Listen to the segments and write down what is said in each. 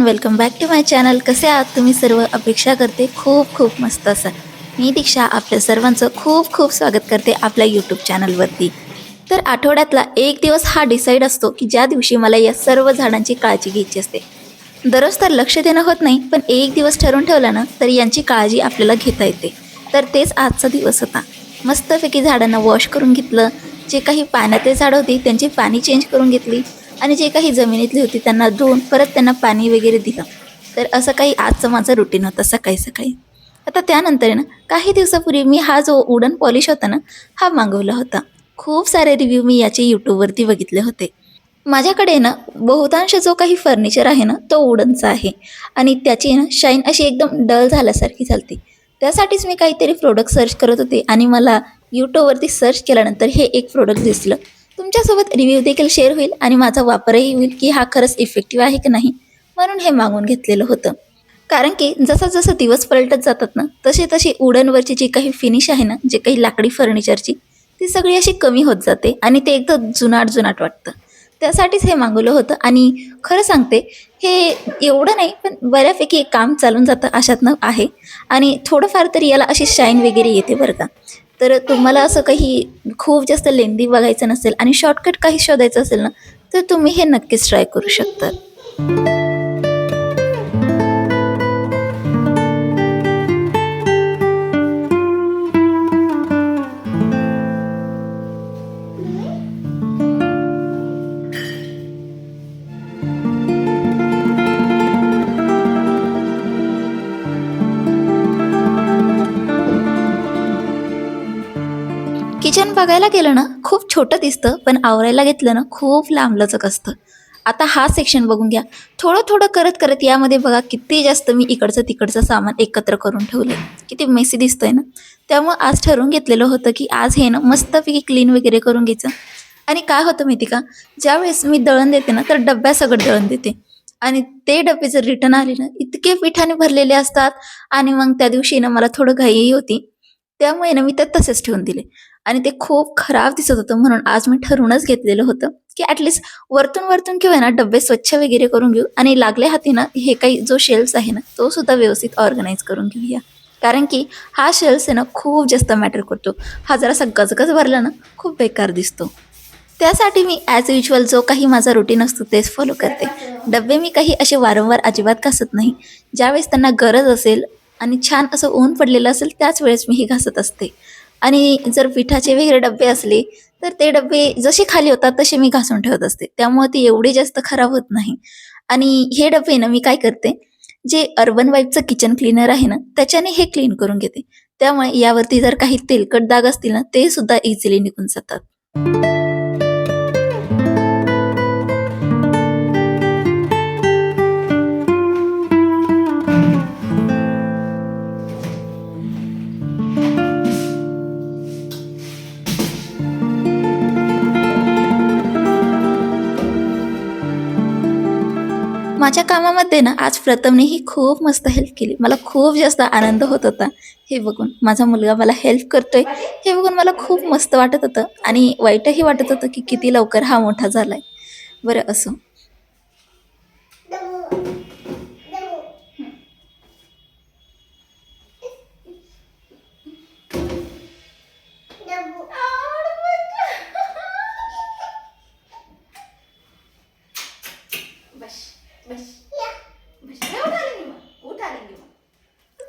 Every welcome back to my channel कसे आहात तुम्ही? सर्व अपेक्षा करते खूप खूप मस्त असाल मी दीक्षा आपल्या सर्वांचं खूप खूप स्वागत करते आपल्या यूट्यूब चॅनलवरती तर आठवड्यातला एक दिवस हा डिसाईड असतो की ज्या दिवशी मला या सर्व झाडांची काळजी घ्यायची असते. दररोज तर लक्ष देणं होत नाही पण एक दिवस ठरवून ठेवला ना तर यांची काळजी आपल्याला घेता येते. तर तेच आजचा दिवस होता. मस्तपैकी झाडांना वॉश करून घेतलं. जे काही पाण्यातले झाडं होती त्यांची पाणी चेंज करून घेतली. आणि जे काही जमिनीतली होती त्यांना धुवून परत त्यांना पाणी वगैरे दिलं. तर असं काही आजचं माझं रुटीन होतं सकाळी सकाळी. आता त्यानंतर आहे ना काही दिवसापूर्वी मी हा जो उडन पॉलिश होता ना हा मागवला होता. खूप सारे रिव्ह्यू मी याचे यूट्यूबवरती बघितले होते. माझ्याकडे ना बहुतांश जो काही फर्निचर आहे ना तो वुडनचा आहे. आणि त्याची ना शाईन अशी एकदम डल झाल्यासारखी चालते त्यासाठीच मी काहीतरी प्रोडक्ट सर्च करत होते आणि मला यूट्यूबवरती सर्च केल्यानंतर हे एक प्रोडक्ट दिसलं. तुमच्यासोबत रिव्ह्यू देखील शेअर होईल आणि माझा वापरही होईल की हा खरंच इफेक्टिव्ह आहे की नाही म्हणून हे मागून घेतलेलं होतं. कारण की जसा जसं दिवस पलटत जातात ना तसे तशी उडनवरची जी काही फिनिश आहे ना जे काही लाकडी फर्निचरची ती सगळी अशी कमी होत जाते आणि ते एकदम जुनाट जुनाट वाटतं. त्यासाठीच हे मागवलं होतं आणि खरं सांगते हे एवढं नाही पण बऱ्यापैकी एक काम चालून जातं अशातनं आहे. आणि थोडंफार तरी याला अशी शाईन वगैरे येते बरं का. तर तुम्हाला असं काही खूप जास्त लेंदी बघायचं नसेल आणि शॉर्टकट काही शोधायचं असेल ना तर तुम्ही हे नक्कीच ट्राय करू शकता. बघायला गेलं ना खूप छोटं दिसतं पण आवरायला घेतलं ना खूप लांबलचक असतं. आता हा सेक्शन बघून घ्या. थोडं थोडं करत करत यामध्ये बघा किती जास्त मी इकडचं तिकडचं सामान एकत्र करून ठेवले किती मेसी दिसतंय ना. त्यामुळं आज ठरवून घेतलेलं होतं की आज हे ना मस्तपैकी क्लीन वगैरे करून घ्यायचं. आणि काय होतं माहिती का? ज्यावेळेस मी दळण देते ना तर डब्यासकट दळण देते. आणि ते डबे जर रिटर्न आले ना इतके पिठाने भरलेले असतात. आणि मग त्या दिवशी ना मला थोडं घाईही होती. त्यामुळे ना मी ते तसेच ठेवून दिले. आणि ते खूप खराब दिसत होतं म्हणून आज मी ठरवूनच घेतलेलं होतं की ॲटलिस्ट वरतून वरतून किंवा ना डबे स्वच्छ वगैरे करून घेऊ. आणि लागल्या हाती ना हे काही जो शेल्स आहे ना तो सुद्धा व्यवस्थित ऑर्गनाईज करून घेऊया. कारण की हा शेल्स आहे ना खूप जास्त मॅटर करतो. हा जरासा गजगज भरला ना खूप बेकार दिसतो. त्यासाठी मी ॲज युजल जो काही माझा रुटीन असतो तेच फॉलो करते. डबे मी काही असे वारंवार अजिबात घासत नाही. ज्यावेळेस त्यांना गरज असेल आणि छान असं ऊन पडलेलं असेल त्याच वेळेस मी हे घासत असते. आणि जर पिठाचे वगैरे डबे असले तर ते डबे जसे खाली होतात तसे मी घासून ठेवत असते. त्यामुळे ते एवढे जास्त खराब होत नाही. आणि हे डबे ना मी काय करते जे अर्बन वाईफचं किचन क्लीनर आहे ना त्याच्याने हे क्लीन करून घेते. त्यामुळे यावरती जर काही तेलकट दाग असतील ना ते सुद्धा इझिली निघून जातात. माझ्या कामामध्ये ना आज प्रथमने ही खूप मस्त हेल्प केली. मला खूप जास्त आनंद होत होता. हे बघून माझा मुलगा मला हेल्प करतोय. हे बघून मला खूप मस्त वाटत होतं आणि वाईटही वाटत होतं की किती लवकर हा मोठा झालाय. बरं असो.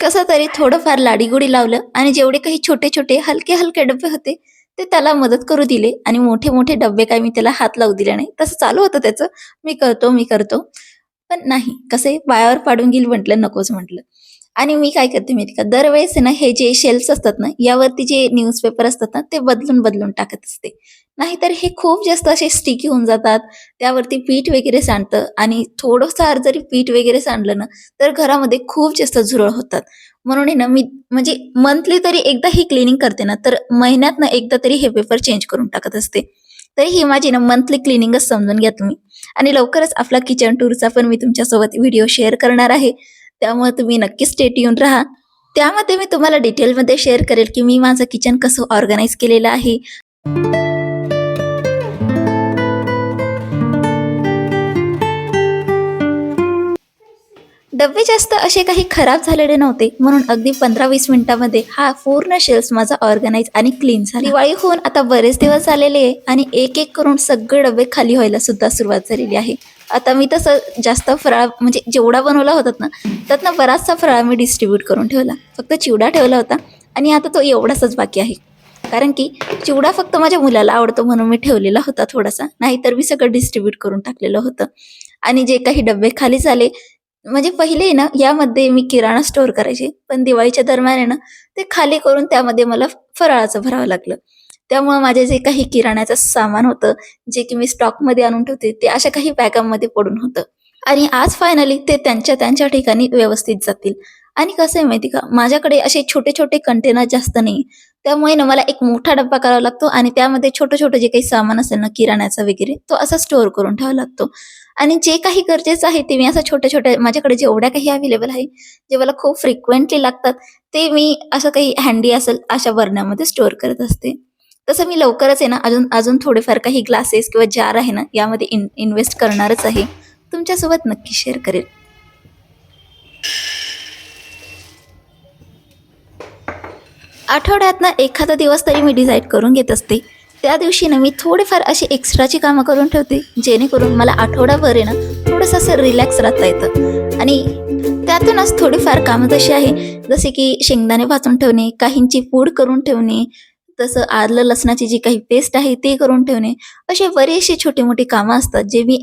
कसं तरी थोडंफार लाडीगुडी लावलं आणि जेवढे काही छोटे छोटे हलके हलके डबे होते ते त्याला मदत करू दिले आणि मोठे मोठे डबे काय मी त्याला हात लावू दिले नाही. तसं चालू होतं त्याचं. मी करतो मी करतो. पण नाही कसे? पायावर पाडून घेईल म्हटलं नकोच म्हटलं. आणि मी काय करते माहिती का? दरवेळेस ना हे जे शेल्स असतात ना यावरती जे न्यूजपेपर असतात ना ते बदलून बदलून टाकत असते. नाहीतर हे खूप जास्त असे स्टिकी होऊन जातात. त्यावरती पीठ वगैरे सांडतं आणि थोडंसं जरी पीठ वगैरे सांडलं ना तर घरामध्ये खूप जास्त झुरळ होतात. म्हणून आहे ना मी म्हणजे मंथली तरी एकदा ही क्लिनिंग करते ना तर महिन्यात ना एकदा तरी हे पेपर चेंज करून टाकत असते. तरी ही माझी ना मंथली क्लिनिंगच समजून घ्या तुम्ही. आणि लवकरच आपला किचन टूरचा पण मी तुमच्यासोबत व्हिडिओ शेअर करणार आहे. त्यामुळे तुम्ही नक्की स्टेट येऊन राहा. त्यामध्ये मी तुम्हाला डिटेलमध्ये शेअर करेल की मी माझं किचन कसं ऑर्गनाईज केलेलं आहे. डबे जास्त असे काही खराब झालेले नव्हते. म्हणून अगदी पंधरा वीस मिनिटामध्ये हा पूर्ण शेल्स माझा ऑर्गनाईज आणि क्लीन झाला. दिवाळी होऊन आता बरेच दिवस झालेले आहे आणि एक एक करून सगळे डबे खाली व्हायला सुद्धा सुरुवात झालेली आहे. आता मी तसं जास्त फराळ म्हणजे जेवढा बनवला होता ना त्यातनं बराचसा फराळ मी डिस्ट्रीब्यूट करून ठेवला. फक्त चिवडा ठेवला होता आणि आता तो एवढासाच बाकी आहे. कारण की चिवडा फक्त माझ्या मुलाला आवडतो म्हणून मी ठेवलेला होता थोडासा. नाहीतर मी सगळं डिस्ट्रीब्यूट करून टाकलेलं होतं. आणि जे काही डबे खाली झाले म्हणजे पहिले ना यामध्ये मी किराणा स्टोअर करायचे. पण दिवाळीच्या दरम्यान आहे ना ते खाली करून त्यामध्ये मला फराळाचं भरावं लागलं. त्यामुळे माझे जे काही किराण्याचं सामान होतं जे की मी स्टॉकमध्ये आणून ठेवते ते अशा काही बॅगांमध्ये पडून होतं. आणि आज फायनली ते त्यांच्या त्यांच्या ठिकाणी व्यवस्थित जातील. आणि कसं आहे माहिती का? माझ्याकडे असे छोटे छोटे कंटेनर जास्त नाही त्यामुळे ना मला एक मोठा डब्बा करावा लागतो आणि त्यामध्ये छोटं छोटं जे काही सामान असेल ना किराण्याचा वगैरे तो असा स्टोअर करून ठेवावा लागतो. आणि जे काही गरजेचं आहे ते मी असं छोट्या छोट्या माझ्याकडे जेवढ्या काही अवेलेबल आहे जे मला खूप फ्रिक्वेंटली लागतात ते मी असं काही हँडी असेल अशा बरण्यामध्ये स्टोअर करत असते. तसं मी लवकरच आहे ना अजून अजून थोडेफार काही ग्लासेस किंवा जार आहे ना यामध्ये इन इन्व्हेस्ट करणारच आहे. तुमच्यासोबत नक्की शेअर करेल. आठवड्यातनं एखादा दिवस तरी मी डिसाईड करून घेत असते. त्या दिवशी ना मी थोडेफार अशी एक्स्ट्राची कामं करून ठेवते जेणेकरून मला आठवडाभर आहे ना थोडंसं असं रिलॅक्स राहता येतं. आणि त्यातूनच थोडीफार कामं तशी आहे जसे की शेंगदाणे भाजून ठेवणे काहींची पूड करून ठेवणे तसं आलं लसणाची जी काही पेस्ट आहे ते करून ठेवणे असे बरेचसे छोटी मोठी कामं असतात जे मी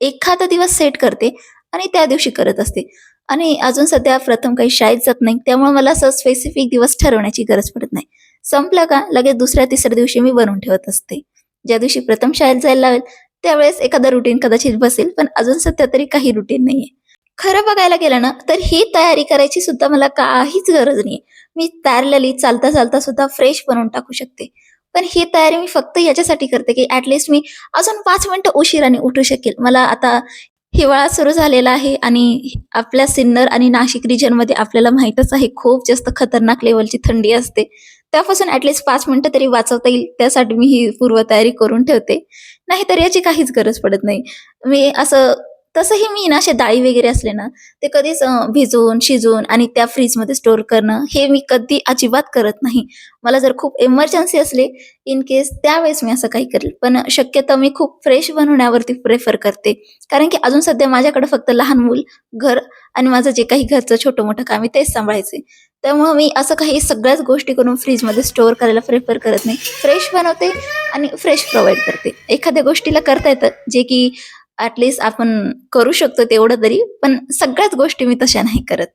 एखादा दिवस सेट करते आणि त्या दिवशी करत असते. आणि अजून सध्या प्रथम काही शाळेत जात नाही त्यामुळे मला असं स्पेसिफिक दिवस ठरवण्याची गरज पडत नाही. संपलं का लगेच दुसऱ्या तिसऱ्या दिवशी मी बनवून ठेवत असते. ज्या दिवशी प्रथम शाळेत जायला लावेल त्यावेळेस एखादा रुटीन कदाचित बसेल पण अजून सध्या तरी काही रुटीन नाहीये. खरं बघायला गेलं ना तर ही तयारी करायची सुद्धा मला काहीच गरज नाहीये. मी तयारलेली चालता चालता सुद्धा फ्रेश बनवून टाकू शकते. पण ही तयारी मी फक्त याच्यासाठी करते की ऍटलिस्ट मी अजून पाच मिनिटं उशिराने उठू शकेल. मला आता हिवाळा सुरू झालेला आहे आणि आपल्या सिन्नर आणि नाशिक रिजनमध्ये आपल्याला माहीतच आहे खूप जास्त खतरनाक लेवलची थंडी असते. त्यापासून ॲटलिस्ट पाच मिनटं तरी वाचवता येईल त्यासाठी मी ही पूर्वतयारी करून ठेवते. नाहीतर याची काहीच गरज पडत नाही. मी असं तसंही मी ना असे डाळी वगैरे असले ना ते कधीच भिजवून शिजवून आणि त्या फ्रीजमध्ये स्टोअर करणं हे मी कधी अजिबात करत नाही. मला जर खूप इमर्जन्सी असले इन केस त्यावेळेस मी असं काही करेल. पण शक्यतो मी खूप फ्रेश बनवण्यावरती प्रेफर करते. कारण की अजून सध्या माझ्याकडे फक्त लहान मूल घर आणि माझं जे काही घरचं छोटं मोठं काम आहे तेच सांभाळायचे त्यामुळं मी असं काही सगळ्याच गोष्टी करून फ्रीजमध्ये स्टोअर करायला प्रेफर करत नाही. फ्रेश बनवते आणि फ्रेश प्रोव्हाइड करते. एखाद्या गोष्टीला करता येतं जे की ऍटलिस्ट आपण करू शकतो तेवढं तरी पण सगळ्याच गोष्टी मी तशा नाही करत.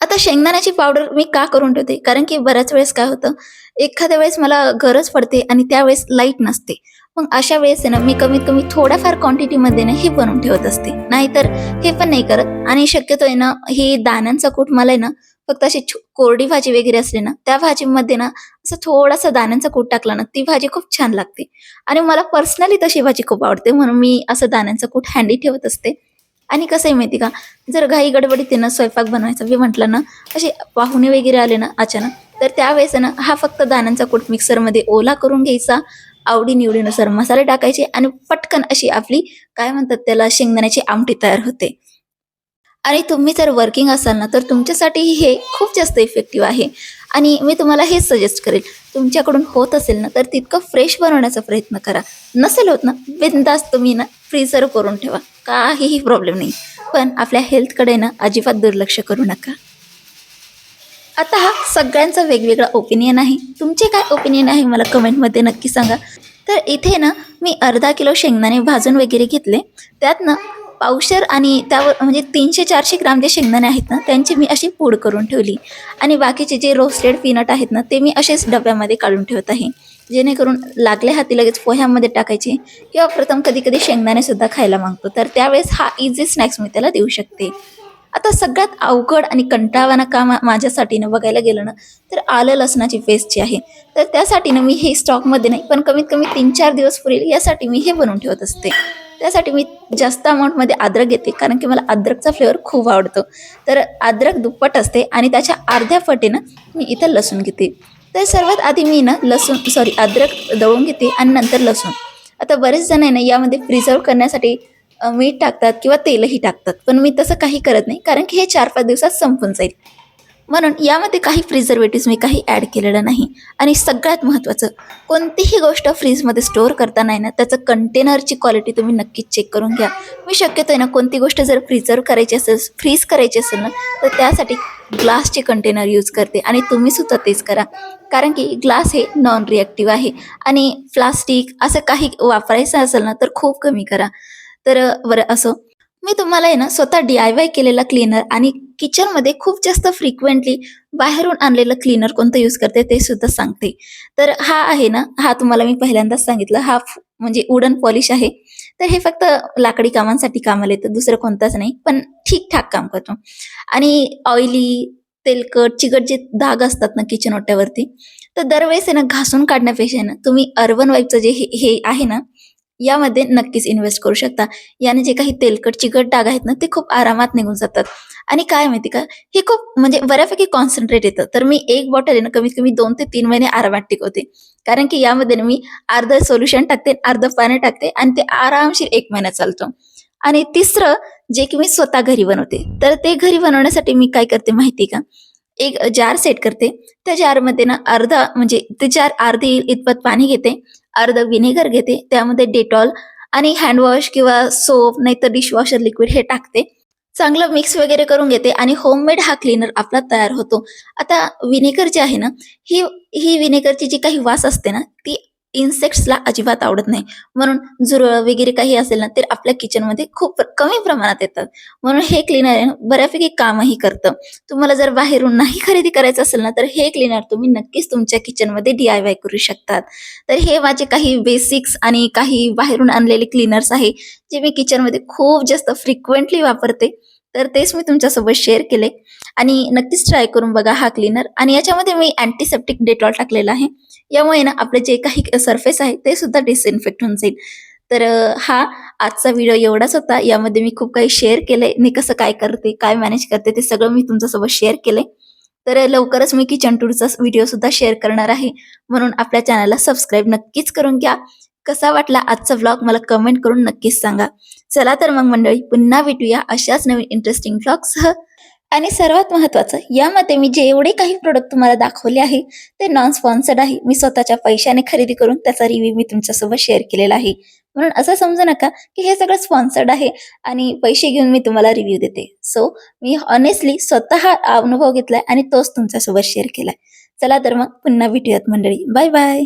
आता शेंगदाण्याची पावडर मी का करून ठेवते? कारण की बऱ्याच वेळेस काय होतं एखाद्या वेळेस मला गरज पडते आणि त्यावेळेस लाइट नसते. मग अशा वेळेस ना मी कमीत कमी थोड्याफार क्वांटिटीमध्ये ना हे बनवून ठेवत असते. नाहीतर हे पण नाही करत. आणि शक्यतो आहे ना हे दाण्यांचा कूट मला आहे ना फक्त अशी कोरडी भाजी वगैरे असली ना त्या भाजीमध्ये ना असं थोडासा दाण्यांचा कूट टाकला ना ती भाजी खूप छान लागते. आणि मला पर्सनली तशी भाजी खूप आवडते म्हणून मी असं दाण्यांचा कूट हँडी ठेवत असते. आणि कसं आहे माहिती का जर घाई गडबडीत ना स्वयंपाक बनवायचा मी म्हटलं ना असे पाहुणे वगैरे आले ना अचानक तर त्यावेळेस ना हा फक्त दाण्यांचा कूट मिक्सरमध्ये ओला करून घ्यायचा आवडी निवडीनुसार मसाले टाकायचे आणि पटकन अशी आपली काय म्हणतात त्याला शेंगदाण्याची आमटी तयार होते. आणि तुम्ही जर वर्किंग असाल ना तर तुमच्यासाठी हे खूप जास्त इफेक्टिव्ह आहे. आणि मी तुम्हाला हेच सजेस्ट करेल तुमच्याकडून होत असेल ना तर तितकं फ्रेश बनवण्याचा प्रयत्न करा. नसेल होत ना बिंदास तुम्ही ना फ्रीजर करून ठेवा. काहीही प्रॉब्लेम नाही. पण आपल्या हेल्थकडे ना अजिबात दुर्लक्ष करू नका. आता हा सगळ्यांचा वेगवेगळा ओपिनियन आहे. तुमचे काय ओपिनियन आहे मला कमेंटमध्ये नक्की सांगा. तर इथे ना मी अर्धा किलो शेंगदाणे भाजून वगैरे घेतले. त्यात ना पावशर आणि त्यावर म्हणजे तीनशे चारशे ग्राम जे शेंगदाणे आहेत ना त्यांची मी अशी पूड करून ठेवली. आणि बाकीचे जे रोस्टेड पीनट आहेत ना ते मी असेच डब्यामध्ये काढून ठेवत आहे. जेणेकरून लागले हाती लगेच पोह्यामध्ये टाकायचे किंवा प्रथम कधी कधी शेंगदाणेसुद्धा खायला मागतो. तर त्यावेळेस हा इझी स्नॅक्स मी त्याला देऊ शकते. आता सगळ्यात अवघड आणि कंटाळवाना काम माझ्यासाठी ना बघायला गेलं ना तर आलं लसणाची पेस्ट जी आहे. तर त्यासाठी ना मी हे स्टॉकमध्ये नाही पण कमीत कमी तीन चार दिवस पुरेल यासाठी मी हे बनवून ठेवत असते. त्यासाठी मी जास्त अमाऊंटमध्ये अद्रक घेते कारण की मला अद्रकचा फ्लेवर खूप आवडतो. तर अद्रक दुप्पट असते आणि त्याच्या अर्ध्या पटीनं मी इथं लसूण घेते. तर सर्वात आधी मी ना लसूण सॉरी अद्रक दळून घेते आणि नंतर लसूण. आता बरेच जण आहे ना यामध्ये प्रिझर्व करण्यासाठी मीठ टाकतात किंवा तेलही टाकतात पण मी तसं काही करत नाही कारण की हे चार पाच दिवसात संपून जाईल. म्हणून यामध्ये काही प्रिझर्वेटिव्स मी काही ॲड केलेलं नाही. आणि सगळ्यात महत्त्वाचं कोणतीही गोष्ट फ्रीजमध्ये स्टोअर करताना आहे ना त्याचं कंटेनरची क्वालिटी तुम्ही नक्कीच चेक करून घ्या. मी शक्यतो आहे ना कोणती गोष्ट जर प्रिझर्व करायची असेल फ्रीज करायची असेल ना तर त्यासाठी ग्लासचे कंटेनर यूज करते आणि तुम्हीसुद्धा तेच करा. कारण की ग्लास हे नॉन रिॲक्टिव्ह आहे आणि प्लास्टिक असं काही वापरायचं असेल ना तर खूप कमी करा. तर बरं असं. मी तुम्हाला आहे ना स्वतः डी आय वाय केलेला क्लीनर आणि किचनमध्ये खूप जास्त फ्रिक्वेंटली बाहेरून आणलेलं क्लीनर कोणतं यूज करते ते सुद्धा सांगते. तर हा आहे ना हा तुम्हाला मी पहिल्यांदाच सांगितलं हा म्हणजे उडन पॉलिश आहे. तर हे फक्त लाकडी कामांसाठी कामाला येतं दुसरं कोणताच नाही पण ठीकठाक काम करतो. आणि ऑइली तेलकट चिकट जे डाग असतात ना किचन ओट्यावरती तर दरवेळेस आहे ना घासून काढण्यापेक्षा आहे ना तुम्ही अर्बन वाईपचं जे हे हे आहे ना यामध्ये नक्कीच इन्व्हेस्ट करू शकता. याने जे काही तेलकट चिकट डाग आहेत ना ते खूप आरामात निघून जातात. आणि काय माहिती का? हे खूप म्हणजे बऱ्यापैकी कॉन्सन्ट्रेट येतं. तर मी एक बॉटल आहे ना कमीत कमी दोन ते तीन महिने आरामात टिकवते. कारण की यामध्ये मी अर्ध सोल्युशन टाकते अर्ध पाणी टाकते आणि ते आरामशीर एक महिना चालतो. आणि तिसरं जे की मी स्वतः घरी बनवते. तर ते घरी बनवण्यासाठी मी काय करते माहिती का? एक जार सेट करते. त्या जारमध्ये ना अर्धा म्हणजे ते जार अर्धी इतपत पाणी घेते. अर्ध विनेगर घेते. त्यामध्ये डेटॉल आणि हँडवॉश किंवा सोप नाहीतर डिशवॉशर लिक्विड हे टाकते. चांगलं मिक्स वगैरे करून घेते आणि होममेड हा क्लीनर आपला तयार होतो. आता विनेगर जे आहे ना ही ही व्हिनेगरची जी काही वास असते ना ती इन्सेक्ट्सला अजिबात आवडत नाही. म्हणून झुरळ वगैरे काही असेल ना तर आपल्या किचनमध्ये खूप कमी प्रमाणात येतात. म्हणून हे क्लीनर बऱ्यापैकी कामही करतं. तुम्हाला जर बाहेरून नाही खरेदी करायचं असेल ना तर हे क्लीनर तुम्ही नक्कीच तुमच्या किचनमध्ये डी आय वाय करू शकतात. तर हे माझे काही बेसिक्स आणि काही बाहेरून आणलेले क्लीनर्स आहे जे मी किचनमध्ये खूप जास्त फ्रिक्वेंटली वापरते. तर तेच मी तुमच्यासोबत शेअर केले. आणि नक्कीच ट्राय करून बघा हा क्लीनर आणि याच्यामध्ये मी अँटीसेप्टिक डेटॉल टाकलेला आहे. यामुळे ना आपले जे काही सरफेस आहे ते सुद्धा डिसइन्फेक्ट होऊन जाईल. तर हा आजचा व्हिडिओ एवढाच होता. यामध्ये मी खूप काही शेअर केले. मी कसं काय करते काय मॅनेज करते ते सगळं मी तुमच्यासोबत शेअर केले. तर लवकरच मी किचन टूरचा व्हिडिओ सुद्धा शेअर करणार आहे. म्हणून आपल्या चॅनलला सबस्क्राईब नक्कीच करून घ्या. कसा वाटला आजचा व्लॉग मला कमेंट करून नक्कीच सांगा. चला तर मग मंडळी पुन्हा भेटूया अशाच नवीन इंटरेस्टिंग व्लॉगसह आणि सर्वात महत्त्वाचं यामध्ये मी जेवढे काही प्रोडक्ट तुम्हाला दाखवले आहे ते नॉन स्पॉन्सर्ड आहे. मी स्वतःच्या पैशाने खरेदी करून त्याचा रिव्ह्यू मी तुमच्यासोबत शेअर केलेला आहे. म्हणून असं समजू नका की हे सगळं स्पॉन्सर्ड आहे आणि पैसे घेऊन मी तुम्हाला रिव्ह्यू देते. सो मी ऑनेस्टली स्वतः अनुभव घेतलाय आणि तोच तुमच्यासोबत शेअर केलाय. चला तर मग पुन्हा भेटूयात मंडळी. Bye bye